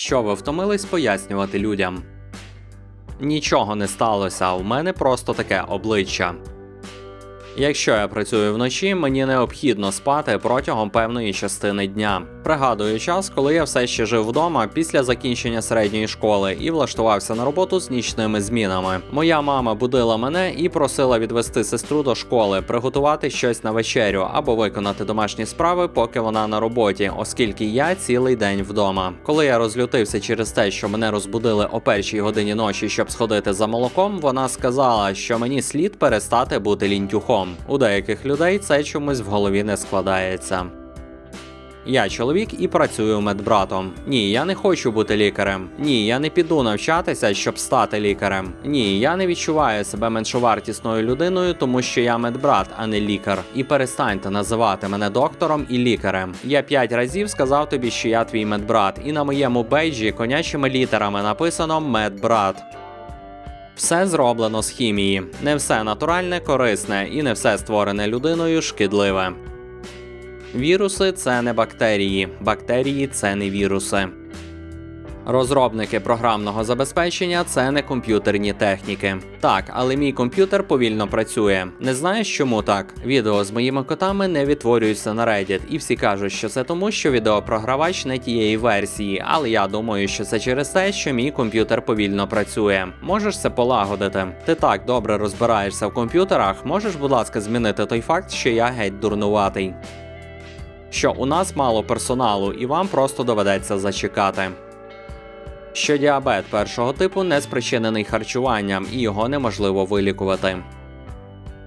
що ви втомились пояснювати людям. Нічого не сталося, у мене просто таке обличчя. Якщо я працюю вночі, мені необхідно спати протягом певної частини дня. Пригадую час, коли я все ще жив вдома після закінчення середньої школи і влаштувався на роботу з нічними змінами. Моя мама будила мене і просила відвести сестру до школи, приготувати щось на вечерю або виконати домашні справи, поки вона на роботі, оскільки я цілий день вдома. Коли я розлютився через те, що мене розбудили о першій годині ночі, щоб сходити за молоком, вона сказала, що мені слід перестати бути лінтюхом. У деяких людей це чомусь в голові не складається. Я чоловік і працюю медбратом. Ні, я не хочу бути лікарем. Ні, я не піду навчатися, щоб стати лікарем. Ні, я не відчуваю себе меншовартісною людиною, тому що я медбрат, а не лікар. І перестаньте називати мене доктором і лікарем. Я п'ять разів сказав тобі, що я твій медбрат, і на моєму бейджі конячими літерами написано медбрат. Все зроблено з хімії. Не все натуральне, корисне, і не все створене людиною шкідливе. Віруси це не бактерії, бактерії це не віруси. Розробники програмного забезпечення це не комп'ютерні техніки. Так, але мій комп'ютер повільно працює. Не знаєш, чому так? Відео з моїми котами не відтворюються на Reddit, і всі кажуть, що це тому, що відеопрогравач не тієї версії, але я думаю, що це через те, що мій комп'ютер повільно працює. Можеш це полагодити. Ти так добре розбираєшся в комп'ютерах. Можеш, будь ласка, змінити той факт, що я геть дурнуватий. Що у нас мало персоналу, і вам просто доведеться зачекати що діабет першого типу не спричинений харчуванням і його неможливо вилікувати.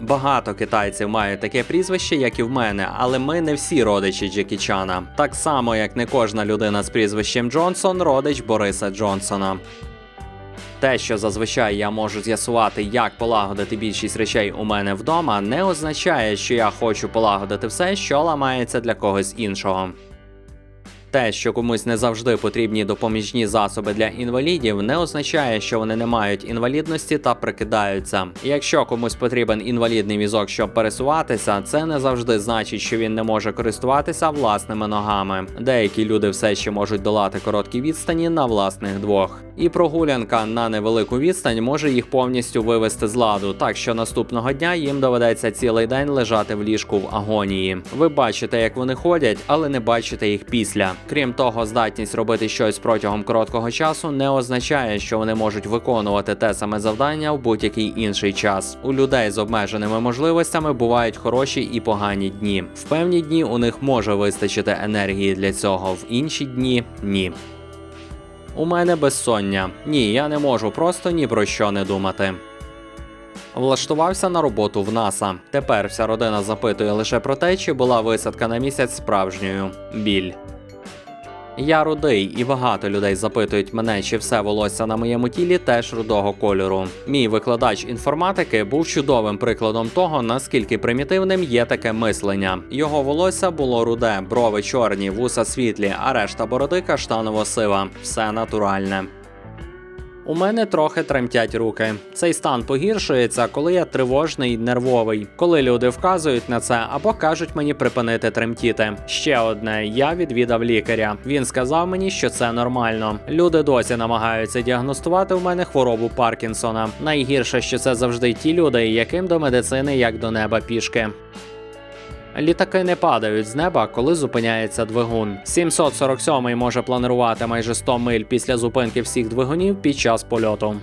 Багато китайців мають таке прізвище, як і в мене, але ми не всі родичі Джекі Чана. Так само, як не кожна людина з прізвищем Джонсон родич Бориса Джонсона. Те, що зазвичай я можу з'ясувати, як полагодити більшість речей у мене вдома, не означає, що я хочу полагодити все, що ламається для когось іншого. Те, що комусь не завжди потрібні допоміжні засоби для інвалідів, не означає, що вони не мають інвалідності та прикидаються. Якщо комусь потрібен інвалідний візок, щоб пересуватися, це не завжди значить, що він не може користуватися власними ногами. Деякі люди все ще можуть долати короткі відстані на власних двох. І прогулянка на невелику відстань може їх повністю вивести з ладу, так що наступного дня їм доведеться цілий день лежати в ліжку в агонії. Ви бачите, як вони ходять, але не бачите їх після. Крім того, здатність робити щось протягом короткого часу не означає, що вони можуть виконувати те саме завдання в будь-який інший час. У людей з обмеженими можливостями бувають хороші і погані дні. В певні дні у них може вистачити енергії для цього, в інші дні ні. У мене безсоння. Ні, я не можу просто ні про що не думати. Влаштувався на роботу в НАСА. Тепер вся родина запитує лише про те, чи була висадка на місяць справжньою. Біль. Я рудий, і багато людей запитують мене, чи все волосся на моєму тілі теж рудого кольору. Мій викладач інформатики був чудовим прикладом того, наскільки примітивним є таке мислення. Його волосся було руде, брови чорні, вуса світлі, а решта бороди каштаново сива. Все натуральне. У мене трохи тремтять руки. Цей стан погіршується, коли я тривожний й нервовий. Коли люди вказують на це або кажуть мені припинити тремтіти. Ще одне, я відвідав лікаря. Він сказав мені, що це нормально. Люди досі намагаються діагностувати в мене хворобу Паркінсона. Найгірше, що це завжди ті люди, яким до медицини як до неба пішки. Літаки не падають з неба, коли зупиняється двигун. 747 може планувати майже 100 миль після зупинки всіх двигунів під час польоту.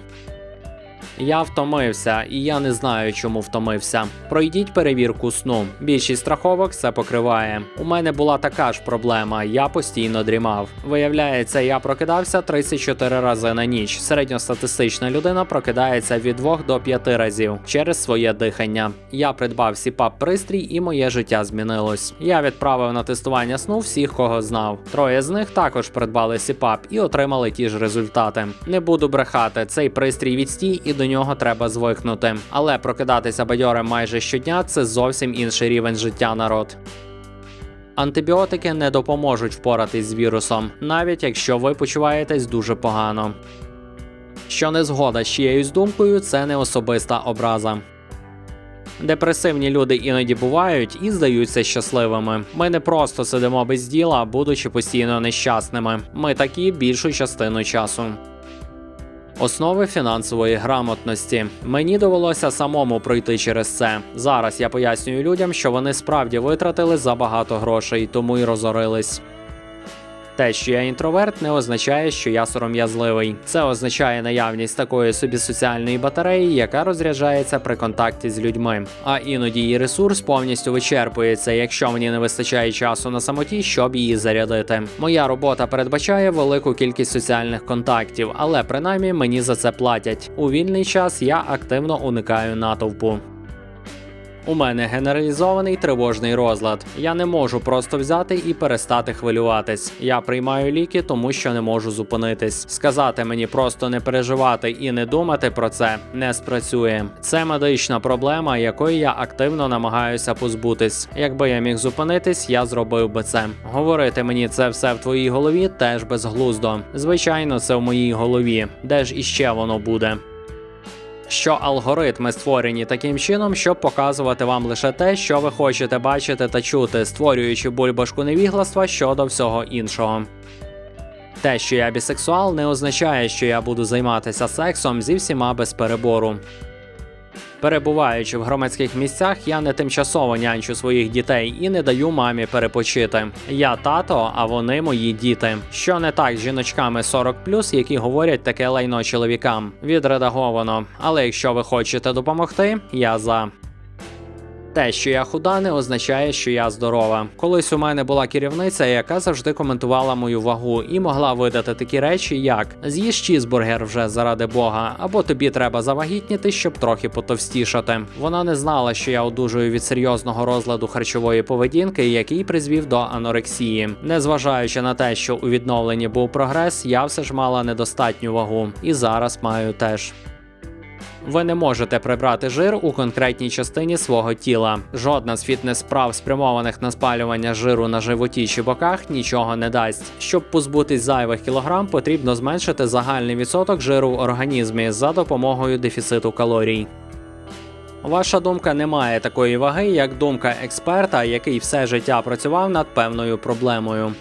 Я втомився, і я не знаю, чому втомився. Пройдіть перевірку сну. Більшість страховок це покриває. У мене була така ж проблема, я постійно дрімав. Виявляється, я прокидався 34 рази на ніч. Середньостатистична людина прокидається від 2 до 5 разів через своє дихання. Я придбав сіпап пристрій, і моє життя змінилось. Я відправив на тестування сну всіх, кого знав. Троє з них також придбали сіпап і отримали ті ж результати. Не буду брехати, цей пристрій відстій і до нього треба звикнути. Але прокидатися бадьорим майже щодня це зовсім інший рівень життя народ. Антибіотики не допоможуть впоратись з вірусом, навіть якщо ви почуваєтесь дуже погано. Що не згода з чиєюсь думкою, це не особиста образа. Депресивні люди іноді бувають і здаються щасливими. Ми не просто сидимо без діла, будучи постійно нещасними. Ми такі більшу частину часу. Основи фінансової грамотності мені довелося самому пройти через це. Зараз я пояснюю людям, що вони справді витратили забагато грошей, тому й розорились. Те, що я інтроверт, не означає, що я сором'язливий. Це означає наявність такої собі соціальної батареї, яка розряджається при контакті з людьми. А іноді її ресурс повністю вичерпується, якщо мені не вистачає часу на самоті, щоб її зарядити. Моя робота передбачає велику кількість соціальних контактів, але принаймні мені за це платять. У вільний час я активно уникаю натовпу. У мене генералізований тривожний розлад. Я не можу просто взяти і перестати хвилюватись. Я приймаю ліки, тому що не можу зупинитись. Сказати мені просто не переживати і не думати про це не спрацює. Це медична проблема, якої я активно намагаюся позбутись. Якби я міг зупинитись, я зробив би це. Говорити мені це все в твоїй голові теж безглуздо. Звичайно, це в моїй голові. Де ж іще воно буде? Що алгоритми створені таким чином, щоб показувати вам лише те, що ви хочете бачити та чути, створюючи бульбашку невігластва щодо всього іншого. Те, що я бісексуал, не означає, що я буду займатися сексом зі всіма без перебору. Перебуваючи в громадських місцях, я не тимчасово нянчу своїх дітей і не даю мамі перепочити. Я тато, а вони мої діти. Що не так з жіночками 40+, які говорять таке лайно чоловікам. Відредаговано. Але якщо ви хочете допомогти, я за. Те, що я худа, не означає, що я здорова. Колись у мене була керівниця, яка завжди коментувала мою вагу і могла видати такі речі, як з'їж чізбургер вже заради Бога, або тобі треба завагітніти, щоб трохи потовстішати. Вона не знала, що я одужую від серйозного розладу харчової поведінки, який призвів до анорексії. Незважаючи на те, що у відновленні був прогрес, я все ж мала недостатню вагу, і зараз маю теж. Ви не можете прибрати жир у конкретній частині свого тіла. Жодна з фітнес-справ, спрямованих на спалювання жиру на животі чи боках, нічого не дасть. Щоб позбутись зайвих кілограм, потрібно зменшити загальний відсоток жиру в організмі за допомогою дефіциту калорій. Ваша думка не має такої ваги, як думка експерта, який все життя працював над певною проблемою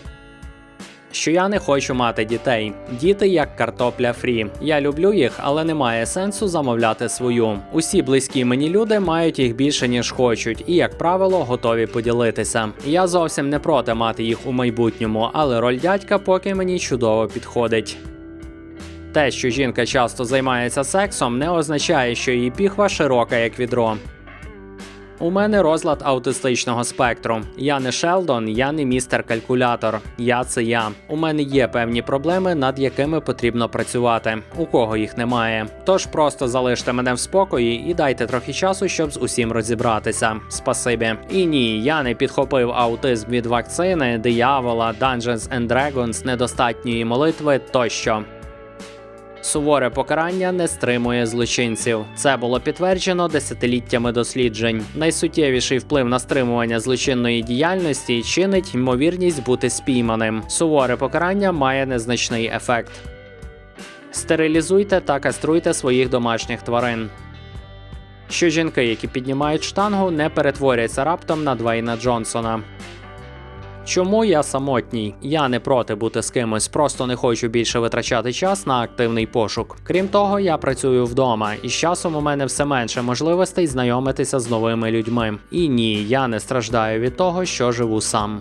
що я не хочу мати дітей. Діти як картопля фрі. Я люблю їх, але немає сенсу замовляти свою. Усі близькі мені люди мають їх більше ніж хочуть, і як правило, готові поділитися. Я зовсім не проти мати їх у майбутньому, але роль дядька поки мені чудово підходить. Те, що жінка часто займається сексом, не означає, що її піхва широка як відро. У мене розлад аутистичного спектру. Я не Шелдон, я не містер калькулятор. Я це я. У мене є певні проблеми, над якими потрібно працювати. У кого їх немає. Тож просто залиште мене в спокої і дайте трохи часу, щоб з усім розібратися. Спасибі. І ні, я не підхопив аутизм від вакцини, диявола, Dungeons and Dragons, недостатньої молитви тощо. Суворе покарання не стримує злочинців. Це було підтверджено десятиліттями досліджень. Найсуттєвіший вплив на стримування злочинної діяльності чинить ймовірність бути спійманим. Суворе покарання має незначний ефект. Стерилізуйте та каструйте своїх домашніх тварин. Що жінки, які піднімають штангу, не перетворяться раптом на Двейна Джонсона. Чому я самотній? Я не проти бути з кимось, просто не хочу більше витрачати час на активний пошук. Крім того, я працюю вдома, і з часом у мене все менше можливостей знайомитися з новими людьми. І ні, я не страждаю від того, що живу сам.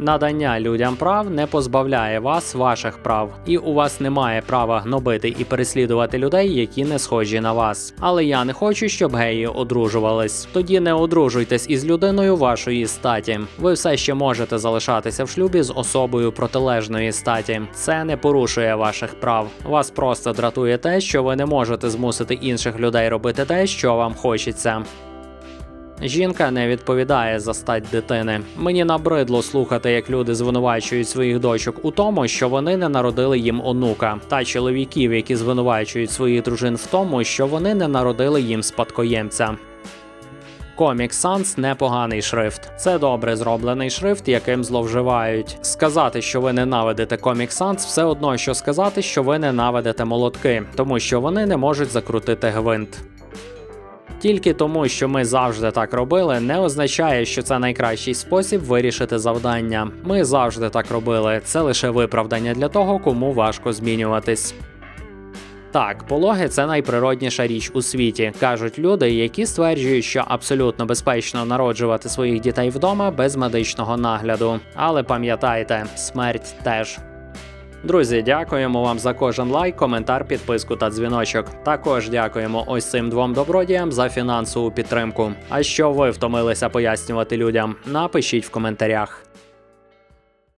Надання людям прав не позбавляє вас ваших прав, і у вас немає права гнобити і переслідувати людей, які не схожі на вас. Але я не хочу, щоб геї одружувались. Тоді не одружуйтесь із людиною вашої статі. Ви все ще можете залишатися в шлюбі з особою протилежної статі. Це не порушує ваших прав. Вас просто дратує те, що ви не можете змусити інших людей робити те, що вам хочеться. Жінка не відповідає за стать дитини. Мені набридло слухати, як люди звинувачують своїх дочок у тому, що вони не народили їм онука, та чоловіків, які звинувачують своїх дружин в тому, що вони не народили їм спадкоємця. Comic Sans – непоганий шрифт. Це добре зроблений шрифт, яким зловживають. Сказати, що ви ненавидите Comic Sans, все одно, що сказати, що ви ненавидите молотки, тому що вони не можуть закрутити гвинт. Тільки тому, що ми завжди так робили, не означає, що це найкращий спосіб вирішити завдання. Ми завжди так робили. Це лише виправдання для того, кому важко змінюватись. Так, пологи це найприродніша річ у світі, кажуть люди, які стверджують, що абсолютно безпечно народжувати своїх дітей вдома без медичного нагляду. Але пам'ятайте, смерть теж. Друзі, дякуємо вам за кожен лайк, коментар, підписку та дзвіночок. Також дякуємо ось цим двом добродіям за фінансову підтримку. А що ви втомилися пояснювати людям? Напишіть в коментарях.